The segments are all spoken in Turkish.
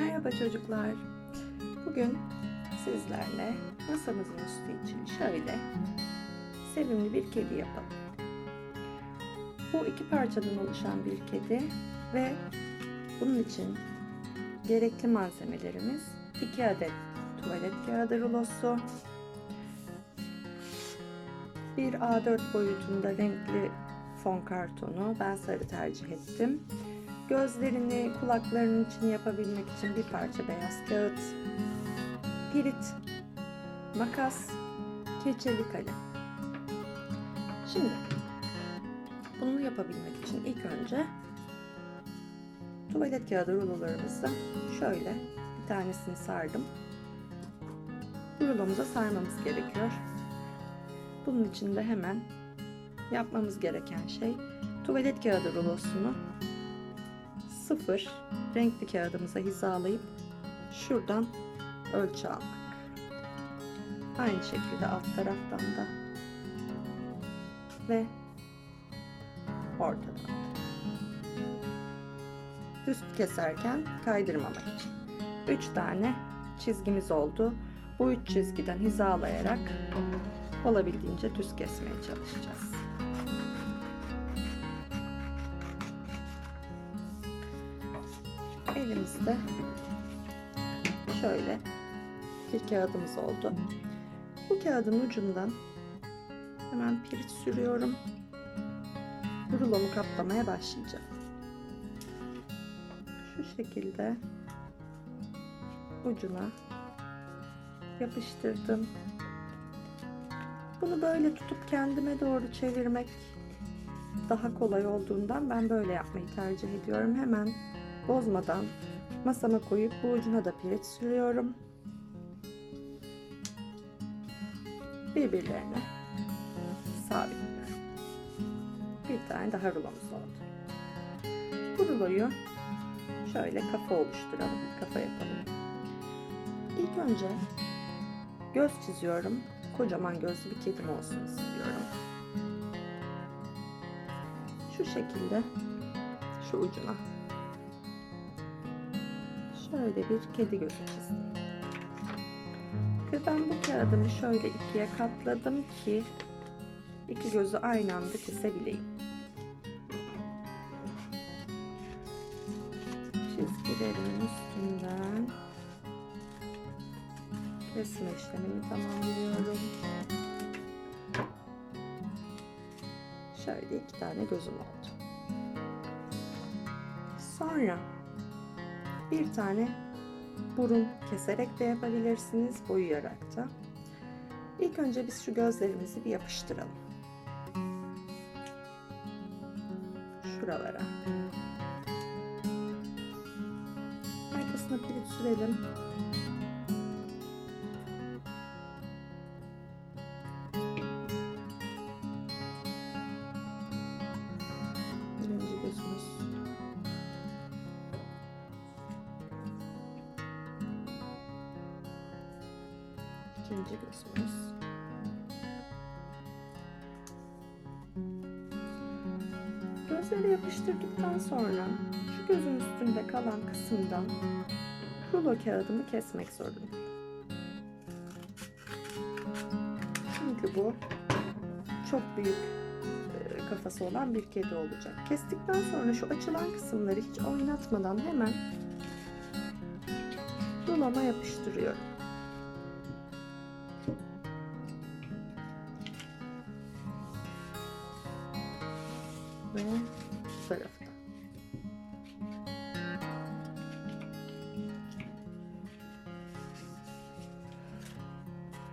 Merhaba çocuklar. Bugün sizlerle masamızın üstü için şöyle sevimli bir kedi yapalım. Bu iki parçadan oluşan bir kedi ve bunun için gerekli malzemelerimiz 2 adet tuvalet kağıdı rulosu, bir A4 boyutunda renkli fon kartonu, ben sarı tercih ettim. Gözlerini, kulaklarının içini yapabilmek için bir parça beyaz kağıt, pirit, makas, keçeli kalem. Şimdi bunu yapabilmek için ilk önce tuvalet kağıdı rulolarımızı şöyle bir tanesini sardım. Rulomuza sarmamız gerekiyor. Bunun için de hemen yapmamız gereken şey tuvalet kağıdı rulosunu sıfır renkli kağıdımıza hizalayıp şuradan ölçü almak. Aynı şekilde alt taraftan da ve ortadan da. Düz keserken kaydırmamak için. 3 tane çizgimiz oldu. Bu üç çizgiden hizalayarak olabildiğince düz kesmeye çalışacağız. Elimizde şöyle bir kağıdımız oldu. Bu kağıdın ucundan hemen pirinç sürüyorum. Rulomu kaplamaya başlayacağım. Şu şekilde ucuna yapıştırdım. Bunu böyle tutup kendime doğru çevirmek daha kolay olduğundan ben böyle yapmayı tercih ediyorum. Hemen bozmadan masama koyup bu ucuna da pirinç sürüyorum. Birbirlerine sabitliyorum. Bir tane daha rulomuz oldu. Bu ruloyu şöyle kafa oluşturalım. Kafa yapalım. İlk önce göz çiziyorum. Kocaman gözlü bir kedim olsun istiyorum. Şu şekilde şu ucuna şöyle bir kedi gözü çizdim. Ve ben bu kağıdımı şöyle ikiye katladım ki iki gözü aynı anda kesebileyim. Çizgilerimin üstünden kesme işlemini tamamlıyorum. Şöyle iki tane gözüm oldu. Sonra bir tane burun keserek de yapabilirsiniz, boyayarak da. İlk önce biz şu gözlerimizi bir yapıştıralım. Şuralara. Arkasına pirinç sürelim. Gözümüz. Gözleri yapıştırdıktan sonra şu gözün üstünde kalan kısımdan rulo kağıdımı kesmek zorundayım. Çünkü bu çok büyük e, kafası olan bir kedi olacak. Kestikten sonra şu açılan kısımları hiç oynatmadan hemen ruloma yapıştırıyorum.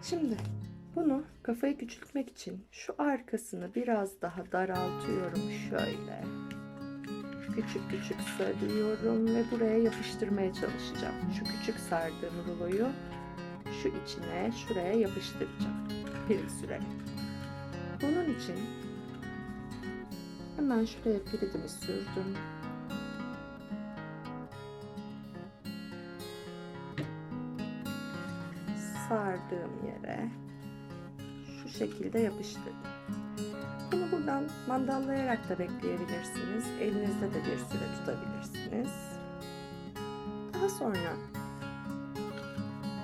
Şimdi bunu kafayı küçültmek için şu arkasını biraz daha daraltıyorum şöyle. Küçük küçük sarıyorum ve buraya yapıştırmaya çalışacağım. Şu küçük sardığım ruloyu şu içine şuraya yapıştıracağım. Pirinç sürerek. Bunun için hemen şuraya piridimi sürdüm. Sardığım yere şu şekilde yapıştırdım. Bunu buradan mandallayarak da bekleyebilirsiniz. Elinizde de bir süre tutabilirsiniz. Daha sonra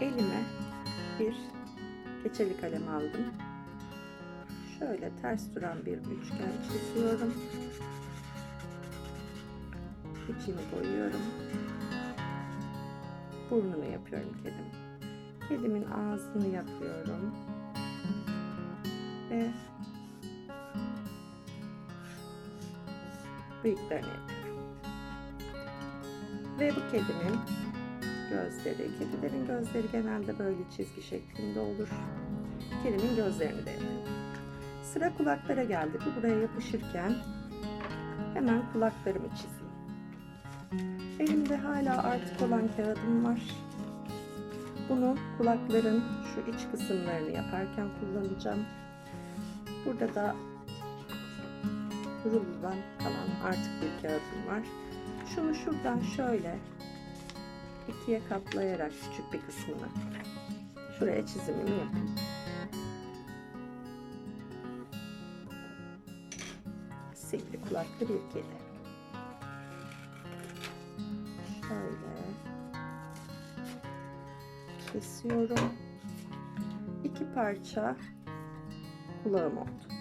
elime bir keçeli kalem aldım. Şöyle ters duran bir üçgen çiziyorum. İçini boyuyorum. Burnunu yapıyorum kedim. Kedimin ağzını yapıyorum. Ve bıyıklarını yapıyorum. Ve bu kedimin gözleri. Kedilerin gözleri genelde böyle çizgi şeklinde olur. Kedimin gözlerini de yapıyorum. Sıra kulaklara geldi. Bu buraya yapışırken hemen kulaklarımı çizeyim. Elimde hala artık olan kağıdım var. Bunu kulakların şu iç kısımlarını yaparken kullanacağım. Burada da rulodan kalan artık bir kağıdım var. Şunu şuradan şöyle ikiye katlayarak küçük bir kısmını şuraya çizimimi yapayım. Sivri kulaklı bir kesiyorum. İki parça kulağım oldu.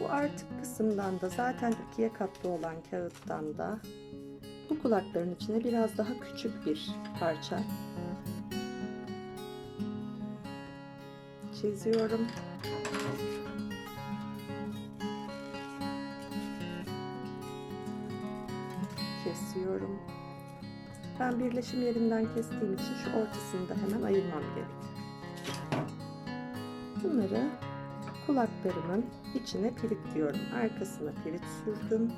Bu artık kısımdan da zaten ikiye katlı olan kağıttan da bu kulakların içine biraz daha küçük bir parça çiziyorum. Ben birleşim yerinden kestiğim için şu ortasını da hemen ayırmam gerekiyor. Bunları kulaklarımın içine pirit diyorum. Arkasına pirit sürdüm.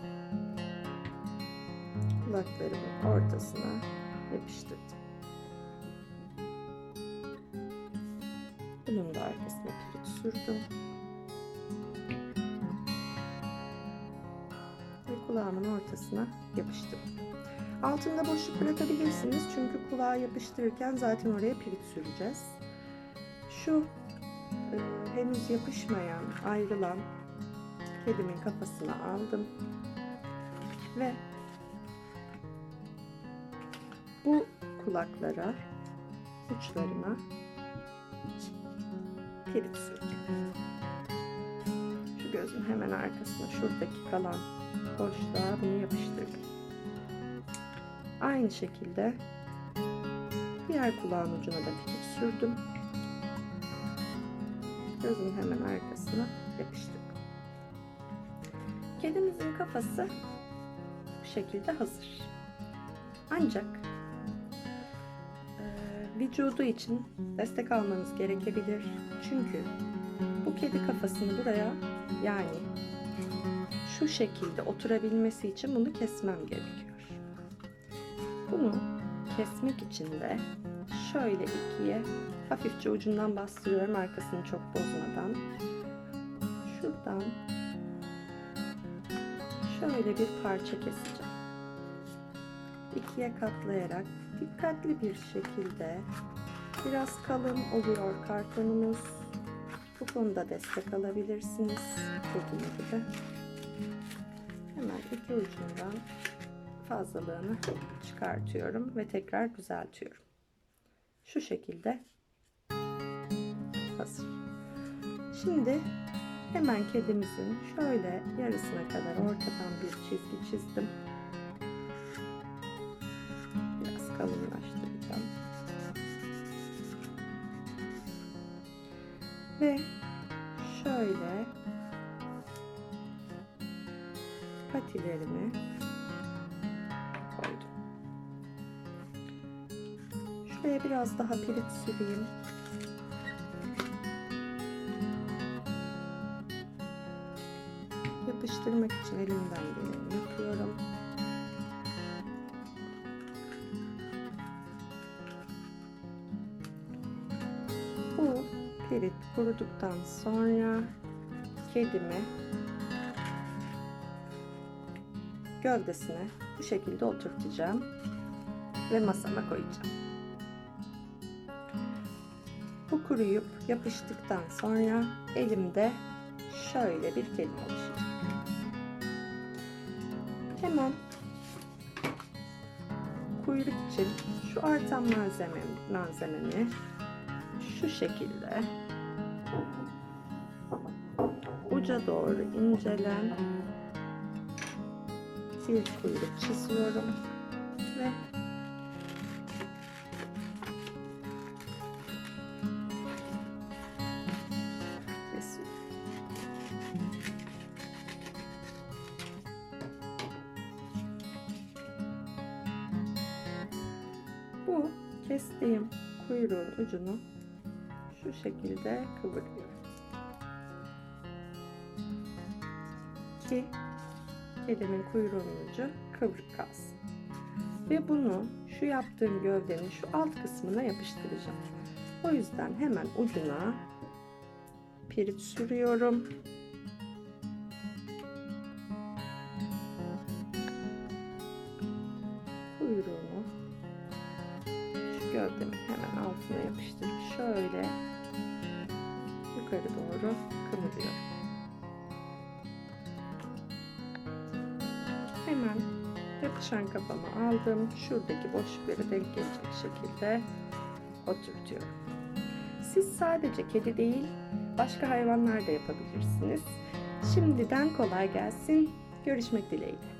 Kulaklarımın ortasına yapıştırdım. Bunun da arkasına pirit sürdüm. Ve kulağımın ortasına yapıştırdım. Altında boşluk bırakabilirsiniz çünkü kulağa yapıştırırken zaten oraya pirit süreceğiz. Şu e, henüz yapışmayan, ayrılan kedimin kafasını aldım ve bu kulaklara uçlarına pirit sürdüm. Şu gözün hemen arkasına şuradaki kalan boşluğa bunu yapıştırdım. Aynı şekilde diğer kulağın ucuna da pirit sürdüm. Gözün hemen arkasına yapıştırdım. Kedimizin kafası bu şekilde hazır. Ancak e, vücudu için destek almanız gerekebilir. Çünkü bu kedi kafasını buraya yani şu şekilde oturabilmesi için bunu kesmem gerekiyor. Bunu kesmek için de şöyle ikiye hafifçe ucundan bastırıyorum arkasını çok bozmadan. Şuradan şöyle bir parça keseceğim. İkiye katlayarak dikkatli bir şekilde biraz kalın oluyor kartonumuz. Bu konuda destek alabilirsiniz. Dediğim gibi. Hemen iki ucundan fazlalığını çıkartıyorum ve tekrar düzeltiyorum. Şu şekilde hazır. Şimdi hemen kedimizin şöyle yarısına kadar ortadan bir çizgi çizdim. Biraz kalınlaştıracağım. Ve şöyle patilerini koydum. Şuraya biraz daha pirit süreyim. Yapıştırmak için elimden geleni yapıyorum. Bu pirit kuruduktan sonra kedimi gövdesine bu şekilde oturtacağım ve masama koyacağım. Bu kuruyup yapıştıktan sonra elimde şöyle bir kedi oluşacak. kuyruk için şu artan malzeme, malzememi şu şekilde uca doğru incelen bir kuyruk çiziyorum ve kesiyorum. Bu kestiğim kuyruğun ucunu şu şekilde kıvırıyorum. Ki kedimin kuyruğunun ucu kıvrık kalsın. Ve bunu şu yaptığım gövdenin şu alt kısmına yapıştıracağım. O yüzden hemen ucuna pirit sürüyorum. Kuyruğunu şu gövdemin hemen altına yapıştırıp şöyle yukarı doğru kıvırıyorum. Hemen yapışan kafamı aldım. Şuradaki boşluklara denk gelecek şekilde oturtuyorum. Siz sadece kedi değil, başka hayvanlar da yapabilirsiniz. Şimdiden kolay gelsin. Görüşmek dileğiyle.